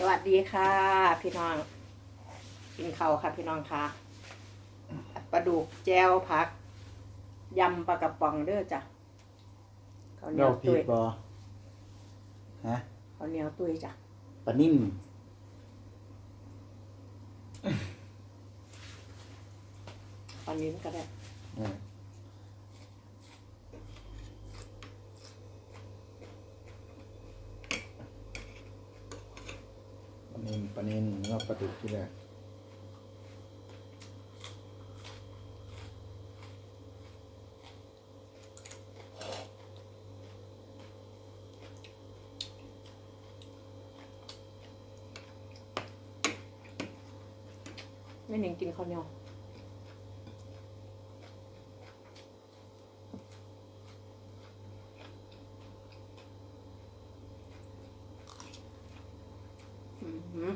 สวัสดีค่ะ พี่น้อง กินข้าวค่ะพี่น้องค่ะปลาดุกแจวผักยำปลากระป๋องเด้อจ้ะข้าวเหนียเราวผิตุดยบอฮะข้าวเหนียวตุยจ้ะปลานิ่มตอนนี้ก็ได้เออปลานิ่มปลานิ่มแล้วก็ ปลาดุกที่แรกไม่หนิงกินข้าวเหนียวอื้อหือ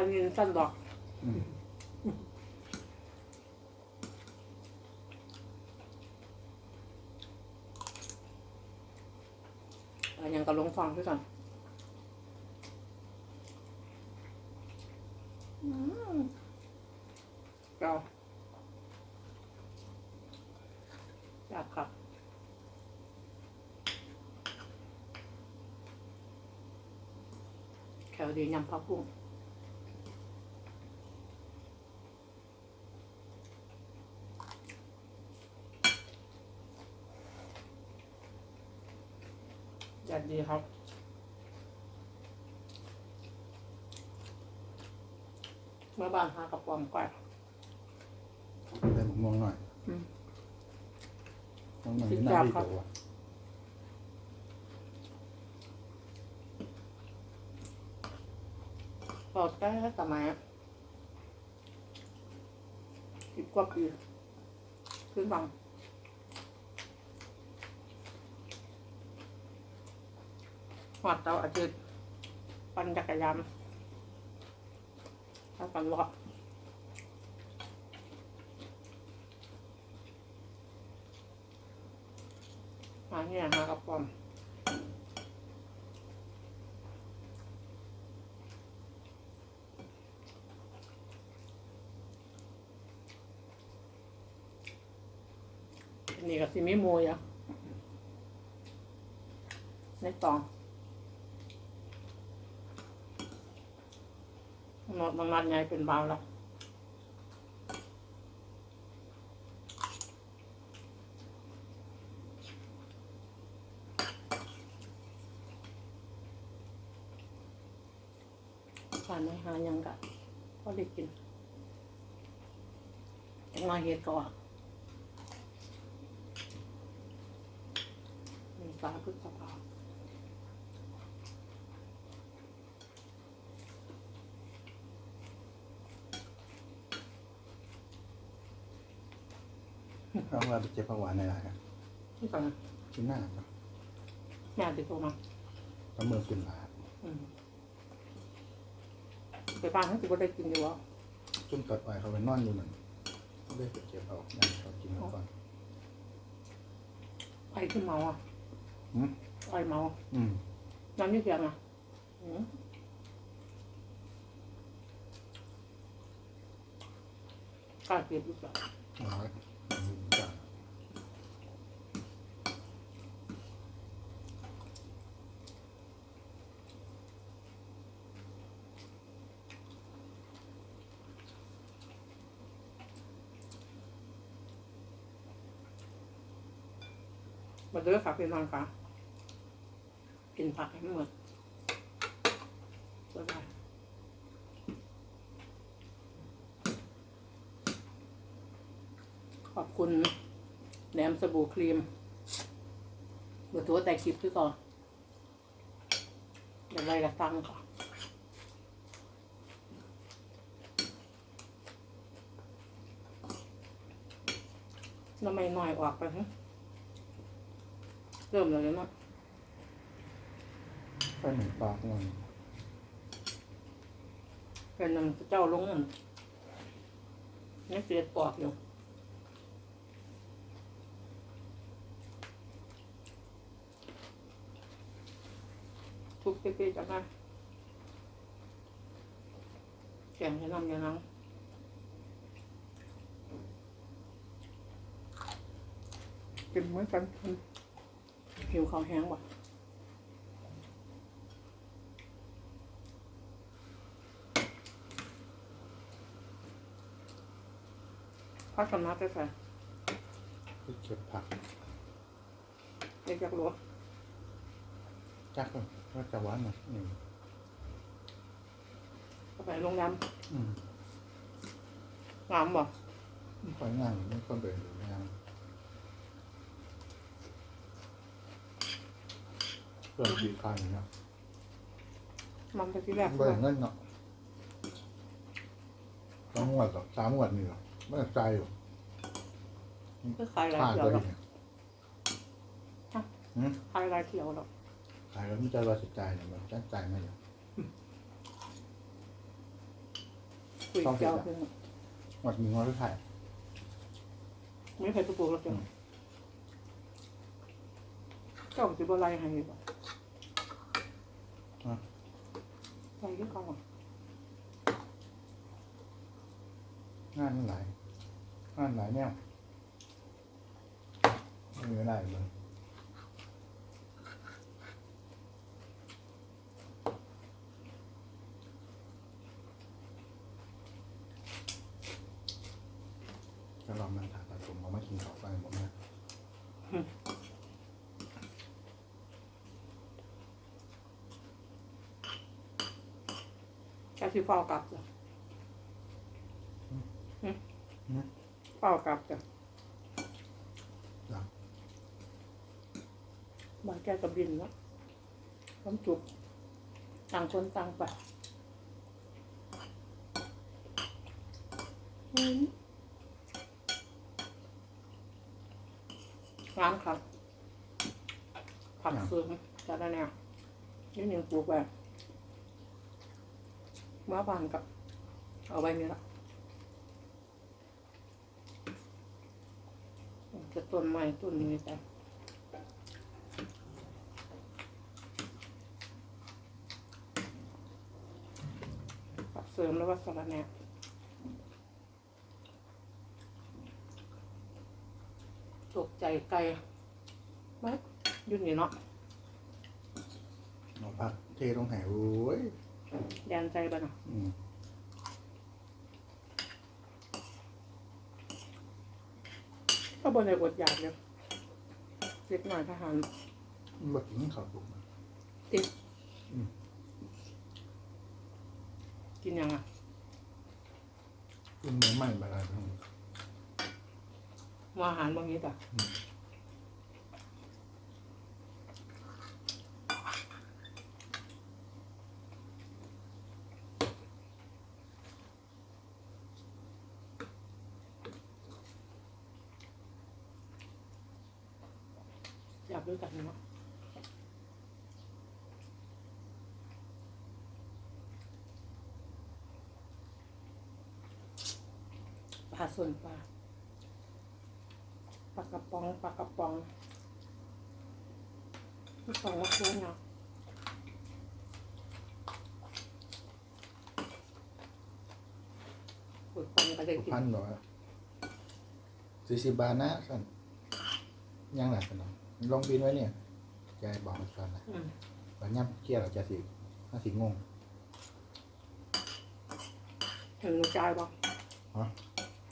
ปลานินสั้นดอกอันยังก็ลงฟองด้วยก่อนเราอยากครับแถวดียำผักบุ้ง อยากดีครับเมื่อบ้านหากระป๋อมก่อนใส่หมม่วงหน่อยอืมมะม่วงสิที่บน่าดาวดีครับตัวพอใกล้สมัยสิบกว่าปีขึ้นบัง หอดเตาอาทิตย์ปั่นจักรยานถ้ากันเลาะมาเนี่ยหากระป๋อมนี่ก็สิมีมูยู่ในตอง นดมันนัดไงเป็นเบาแล้วผ่านไม่หายังกะพอได้กินมาเฮ็ดก่อนเมษาพฤษภา เอาว่าไปเจ็บผักหวานในร้านกันที่ก่อนกินหน้าครับแม่ติดตัวมาแล้วมือขึ้นลาอืมไปบ้านทั้งสิบได้กินอยู่วะจุ่มตัดไปเขาไปนอนอยู่นั่นได้ไปเจ็บเอานั่นเขากินแล้วก่อน ไอ้ขึ้นเมาอะอืม ไอ้เมาอืมน้ำนี่เพียงอะอืมกล้าเก็บหรือเปล่า เอาไว้จ้ะ มาเด้อฝากเป็นนอนค่ะกินผักให้หมดสบายขอบคุณแหนมสบู่ครีมเบอร์โทรแต่คลิปคือก่อนเดี๋ยวไล่ละตั้งค่ะแล้วไม่น้อยออกไปฮะ เริ่มแล้วเนาะไปหนึ่งปากหน่อยเป็นนำเจ้าลงนั่นนี่เสียดปอกอยู่ทุกๆปีๆจังนะแกงจะนำยังนังกินเหมือนกัน หิวข้าวแห้งว่ะพักสำนักไปใส่ไปเก็บผักเด็กอยากรู้จักก็ว่าจะหวานหน่อยอืมเอาไปโรงแรมอืมงามบ่ค่อยง่ายไม่ค่อยเบื่อหรืองาน เพื่อนดีคายอย่างเงี้ยมันไปที่แรกเบื่อเงินเนาะสองงวดหรอกสามงวดนี่หรอกไม่ได้ใจอยู่ก็ขายลายผ้าเขียวตัวหรอกนี้ฮะหืมขายลายเขียวหรอกขายแล้วไม่ใจว่าจะจ่ายเนี่ยมันจะจ่ายไม่เลยคุยต้องเห็นเจ้าอะขึ้นงวดมีงวดที่ถ่ายไม่เคยไปปลูกหรอกจ้ะเจ้าสิบอะไรให้บ่ ใส่ที่กองอะงานมันหลายงานหลายแนวไม่มีเวลาเลยก็ลองมันถามตาผมเอามากินข้าวไปผมนะ กสิเฝ้ากลับจ้ะหึเฝ้ากลับจ้ะจ้ะบางแกก็บินแล้วความจุกต่างคนต่างไปอืมงามครับผักเสริมจะได้แนวนี่หนึ่งปลูกแบบ เมื่อวานกับ เอาไว้นี่ละจะต้นไม้ต้นนี้ไปผักเสริมแล้วว่าสาระแน่ตกใจไกลมายุ่นนี่เนาะเอาพักเทลงแหวโอ้ย แดนใจบ้านะอืมก็บนในอดอยากเลยเล็กหน่อยทหารมันบ่กินข้าวปุกนะติดอืมกินยังอะกินเนื้อใหม่มาแล้วทั้งมาอาหารบางนี้จ้ะ ด้วยกันเนาะปลาส่วนปลาปลากระป๋องปลากระป๋องกระป๋องละคุ้นเนาะขุดปันก็ได้กินพันบอสี่สิบบาทนะสั่นยังหลักกันเนาะ ลองบินไว้เนี่ยยายบอกมาก่อนนะอืมวันย่ำเครียดเราจะสิน่าสิงงเห็นหนูจ่ายบ่ฮะ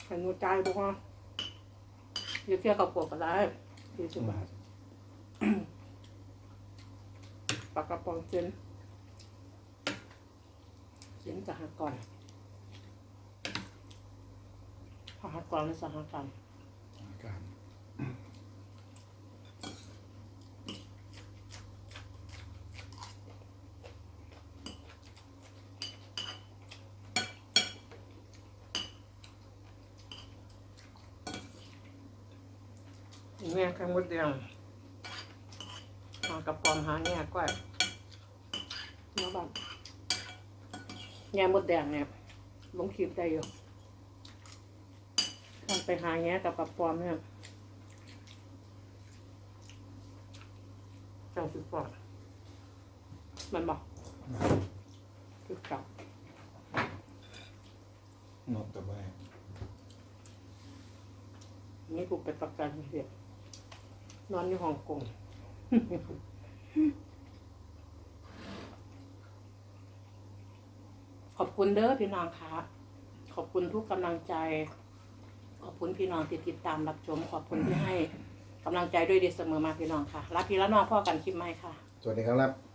เห็นหนูจ่ายบ่ว่าเดี๋ยวเที่ยวกับกบก็ได้สี่สิบบาทปลากระป๋องเส้นเส้นสหกรณ์สหกรณ์หรือสหกรณ์ แม่ข้างมดแดงหากระปอมหาแง่ก้อยเนื้อบ้านแง่มดแดงเนี่ยลงคลิปได้อยู่ทำไปหาแง่กับกระปอมเนี่ยจังสิปอดมันบอกคือเกับนกตะไบนี่กูไปประกันเสีย นอนอยู่ฮ่องกงขอบคุณเด้อพี่น้องค่ะ ขอบคุณทุกกำลังใจ ขอบคุณพี่น้องที่ติดตามรับชม ขอบคุณที่ให้กำลังใจด้วยดีเสมอมาพี่น้องค่ะ รักพี่และน้องพ่อกันคลิปไหมค่ะ สวัสดีครับ